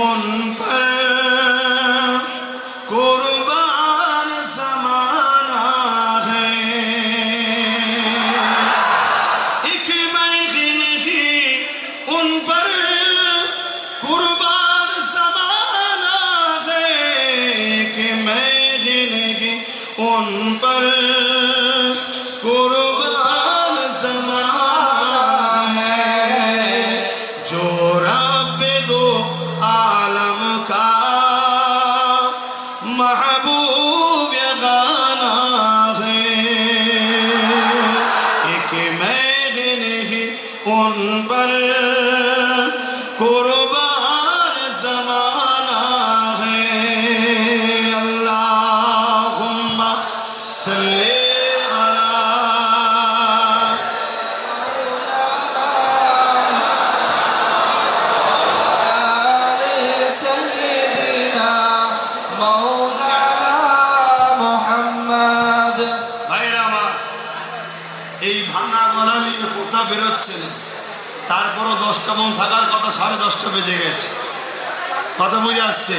उन पर कुर्बान जमाना है एक महफिल ही उन पर कुर्बान जमाना है कि महफिल ही उन पर कुर्बान जमाना है जो محبوب غانا ہے ایک میں نہیں ان پر قربان زمانہ ہے اللہم صلی Send এই ভাঙা গলা নিয়ে কোথা বেরোচ্ছে না তারপরও দশটা মন থাকার কথা সাড়ে দশটা বেজে গেছে। কথা বুঝে আসছে